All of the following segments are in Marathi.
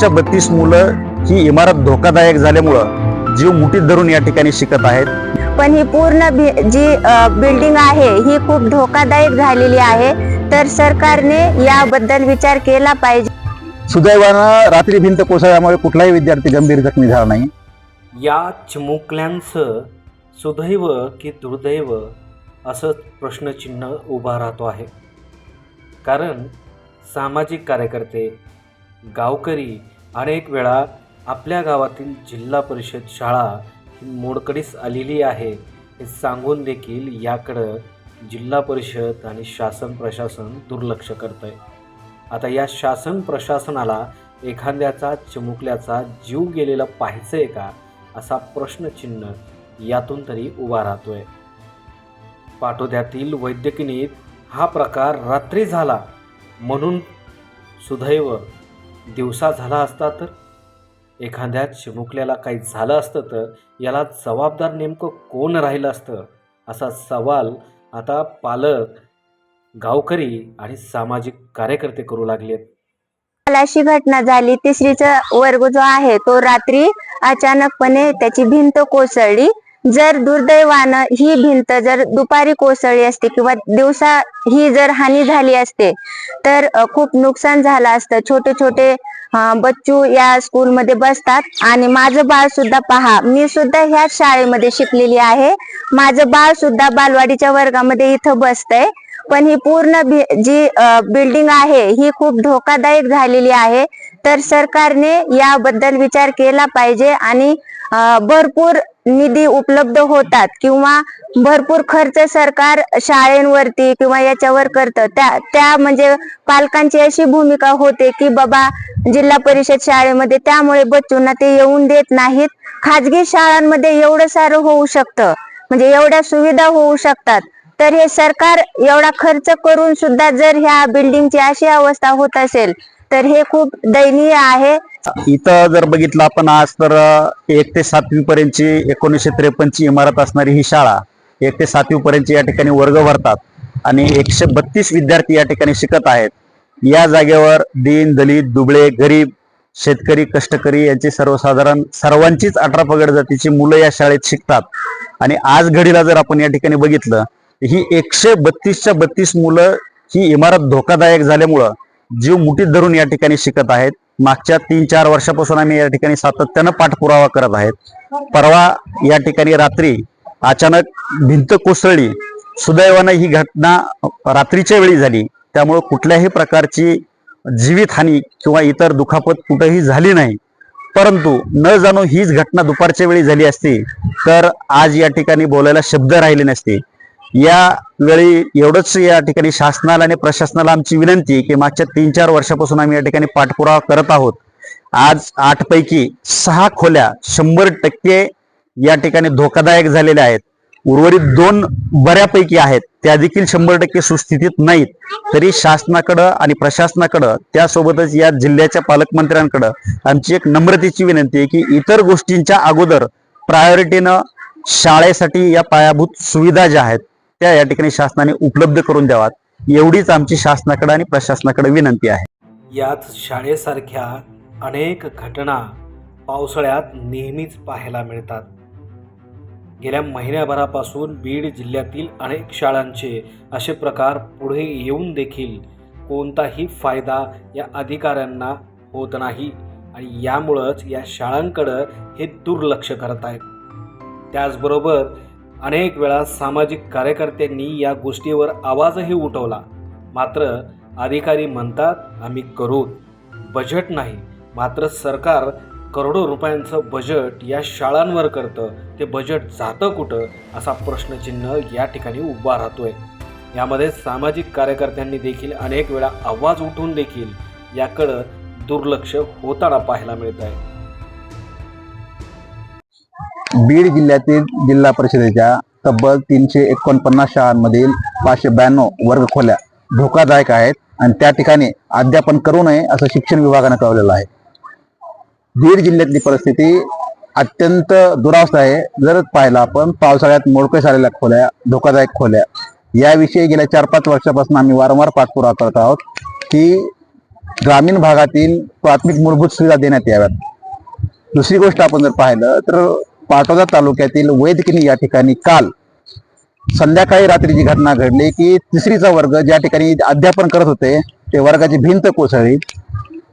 बत्तीसच्या बत्तीस मुलं ही इमारत धोकादायक झाल्यामुळं जीव मुठीत धरून या ठिकाणी शिकत आहेत. पण ही पूर्ण जी बिल्डिंग आहे ही खूप धोकादायक झालेली आहे. तर सरकारने याबद्दल विचार केला पाहिजे. सुदैवानं रात्री भिंत कोसळल्यामुळे कुठलाही विद्यार्थी गंभीर जखमी झाला नाही. या चिमुकल्यांचं सुदैव की दुर्दैव असं प्रश्नचिन्ह उभा राहतो आहे. कारण सामाजिक कार्यकर्ते गावकरी अनेक वेळा आपल्या गावातील जिल्हा परिषद शाळा ही मोडकडीस आलेली आहे हे सांगून देखील याकडं जिल्हा परिषद आणि शासन प्रशासन दुर्लक्ष करतं आहे आता या शासन प्रशासनाला एखाद्याचा चिमुकल्याचा जीव गेलेला पाहायचं आहे का असा प्रश्नचिन्ह यातून तरी उभा राहतोय. पाटोद्यातील वैद्यकिनीत हा प्रकार रात्री झाला म्हणून सुदैव दिवसा झाला असता तर? एखाद्या चिमुकल्याला काही झालं असतं तर याला जबाबदार नेमकं कोण राहिलं असतं? असा सवाल आता पालक गावकरी आणि सामाजिक कार्यकर्ते करू लागलेत. अशी घटना झाली. तिसरीचा वर्ग जो आहे तो रात्री अचानकपणे त्याची भिंत कोसळली. जर दुर्दैवानं ही भिंत जर दुपारी कोसळली असते किंवा दिवसा ही जर हानी झाली असते तर खूप नुकसान झालं असतं. छोटे छोटे बच्चू या स्कूलमध्ये बसतात. आणि माझं बाळ सुद्धा पहा मी सुद्धा ह्या शाळेमध्ये शिकलेली आहे. माझं बाळ सुद्धा बालवाडीच्या वर्गामध्ये इथं बसतंय. पण ही पूर्ण जी बिल्डिंग आहे ही खूप धोकादायक झालेली आहे. तर सरकारने याबद्दल विचार केला पाहिजे आणि भरपूर निधी उपलब्ध होतात किंवा भरपूर खर्च सरकार शाळेंवरती किंवा याच्यावर करतं. त्या त्या म्हणजे पालकांची अशी भूमिका होते की बाबा जिल्हा परिषद शाळेमध्ये त्यामुळे बच्चूंना ते येऊन देत नाहीत. खाजगी शाळांमध्ये एवढं सारं होऊ शकतं. म्हणजे एवढ्या सुविधा होऊ शकतात. तर हे सरकार एवढा खर्च करून सुद्धा जर ह्या बिल्डिंगची अशी अवस्था होत असेल तर हे खूप दयनीय आहे. इथं जर बघितलं आपण आज तर एक ते सातवी पर्यंतची एकोणीसशे त्रेपन्नची इमारत असणारी ही शाळा एक ते सातवी पर्यंतची या ठिकाणी वर्ग भरतात आणि एकशे बत्तीस विद्यार्थी या ठिकाणी शिकत आहेत. या जागेवर दीन दलित दुबळे गरीब शेतकरी कष्टकरी यांची सर्वसाधारण सर्वांचीच अठरा पगड जातीची मुलं या शाळेत शिकतात. आणि आज घडीला जर आपण या ठिकाणी बघितलं ही एकशे बत्तीसच्या बत्तीस मुलं ही इमारत धोकादायक झाल्यामुळं जीव मुठीत धरून या ठिकाणी शिकत आहेत. मागच्या तीन चार वर्षापासून आम्ही या ठिकाणी सातत्यानं पाठपुरावा करत आहेत. परवा या ठिकाणी रात्री अचानक भिंत कोसळली. सुदैवानं ही घटना रात्रीच्या वेळी झाली. त्यामुळं कुठल्याही प्रकारची जीवितहानी किंवा इतर दुखापत कुठेही झाली नाही. परंतु न जाणो हीच घटना दुपारच्या वेळी झाली असती तर आज या ठिकाणी बोलायला शब्द राहिले नसते. या वेळी एवढंच या ठिकाणी शासनाला आणि प्रशासनाला आमची विनंती की मागच्या तीन चार वर्षापासून आम्ही या ठिकाणी पाठपुरावा करत आहोत. आज आठ पैकी सहा खोल्या शंभर टक्के या ठिकाणी धोकादायक झालेल्या आहेत. उर्वरित दोन बऱ्यापैकी आहेत. त्या देखील शंभर टक्के सुस्थितीत नाहीत. तरी शासनाकडं आणि प्रशासनाकडं त्यासोबतच या जिल्ह्याच्या पालकमंत्र्यांकडं आमची एक नम्रतेची विनंती आहे की इतर गोष्टींच्या अगोदर प्रायोरिटीनं शाळेसाठी या पायाभूत सुविधा ज्या आहेत त्या या ठिकाणी शासनाने उपलब्ध करून द्यावात. एवढीच आमची शासनाकडे आणि प्रशासनाकडे विनंती आहे. यात शाळेसारख्या अनेक घटना पावसाळ्यात नेहमीच पाहायला मिळतात. गेल्या महिन्याभरापासून बीड जिल्ह्यातील अनेक शाळांचे असे प्रकार पुढे येऊन देखील कोणताही फायदा या अधिकाऱ्यांना होत नाही आणि यामुळंच या शाळांकडं हे दुर्लक्ष करत आहेत. त्याचबरोबर अनेक वेळा सामाजिक कार्यकर्त्यांनी या गोष्टीवर आवाजही उठवला. मात्र अधिकारी म्हणतात आम्ही करू. बजेट नाही. मात्र सरकार करोडो रुपयांचं बजेट या शाळांवर करतं. ते बजेट जातं कुठं? असा प्रश्नचिन्ह या ठिकाणी उभा राहतोय. यामध्ये सामाजिक कार्यकर्त्यांनी देखील अनेक वेळा आवाज उठून देखील याकडं दुर्लक्ष होताना पाहायला मिळत आहे बीड जिल्ह्यातील जिल्हा परिषदेच्या तब्बल तीनशे एकोणपन्नास शाळांमधील पाचशे ब्याण्णव वर्ग खोल्या धोकादायक आहेत आणि त्या ठिकाणी अध्यापन करू नये असं शिक्षण विभागानं कळवलेलं आहे. बीड जिल्ह्यातली परिस्थिती अत्यंत दुरावस्था आहे. जर पाहिलं आपण पावसाळ्यात मोडकळीस आलेल्या खोल्या धोकादायक खोल्या याविषयी गेल्या चार पाच वर्षापासून आम्ही वारंवार पाठपुरावा करत आहोत की ग्रामीण भागातील प्राथमिक मूलभूत सुविधा देण्यात याव्यात. दुसरी गोष्ट आपण जर पाहिलं तर पाटोदा तालुक्यातील वैदकिनी या ठिकाणी काल संध्याकाळी रात्रीची घटना घडली की तिसरीचा वर्ग ज्या ठिकाणी अध्यापन करत होते ते वर्गाची भिंत कोसळली.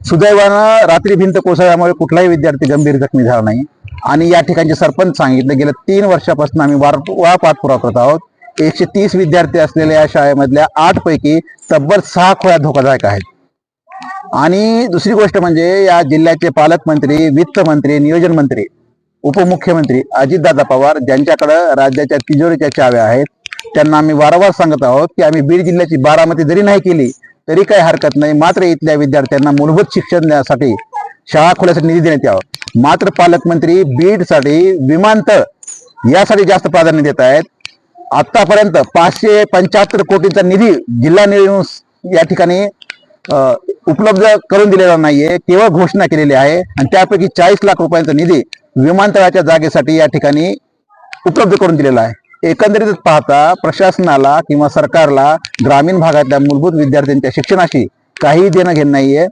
सुदैवानं रात्री भिंत कोसळल्यामुळे कुठलाही विद्यार्थी गंभीर जखमी झाला नाही. आणि या ठिकाणचे सरपंच सांगितलं गेल्या तीन वर्षापासून आम्ही वारंवार पाठपुरावा करत आहोत. एकशे तीस विद्यार्थी असलेल्या या शाळेमधल्या आठ पैकी तब्बल सहा खोळ्या धोकादायक आहेत. आणि दुसरी गोष्ट म्हणजे या जिल्ह्याचे पालकमंत्री वित्त मंत्री नियोजन मंत्री उपमुख्यमंत्री अजितदादा पवार ज्यांच्याकडं राज्याच्या तिजोरीच्या चाव्या आहेत त्यांना आम्ही वारंवार सांगत आहोत की आम्ही बीड जिल्ह्याची बारामती जरी नाही केली तरी काही हरकत नाही. मात्र इथल्या विद्यार्थ्यांना मूलभूत शिक्षण देण्यासाठी शाळा खोल्यासाठी निधी देण्यात यावा. मात्र पालकमंत्री बीडसाठी विमानतळ यासाठी जास्त प्राधान्य देत आहेत. आतापर्यंत पाचशे पंच्याहत्तर कोटींचा निधी जिल्हा निवडणूक या ठिकाणी उपलब्ध करून दिलेला नाहीये. केवळ घोषणा केलेली आहे. आणि त्यापैकी चाळीस लाख रुपयांचा निधी विमानतळाच्या जागेसाठी या ठिकाणी उपलब्ध करून दिलेला आहे. एकंदरीतच पाहता प्रशासनाला किंवा सरकारला ग्रामीण भागातल्या मूलभूत विद्यार्थ्यांच्या शिक्षणाशी काही देणं घेणं नाहीये.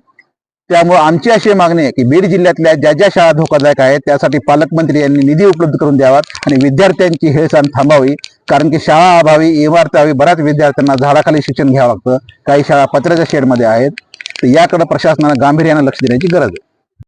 त्यामुळे आमची अशी मागणी आहे की बीड जिल्ह्यातल्या ज्या ज्या शाळा धोकादायक आहेत त्यासाठी पालकमंत्री यांनी निधी उपलब्ध करून द्यावात आणि विद्यार्थ्यांची हेळसांड थांबावी. कारण की शाळा अभावी इमारतावी बऱ्याच विद्यार्थ्यांना झाडाखाली शिक्षण घ्यावं लागतं. काही शाळा पत्र्याच्या शेडमध्ये आहेत. तर याकडे प्रशासनानं गांभीर्यानं लक्ष देण्याची गरज आहे.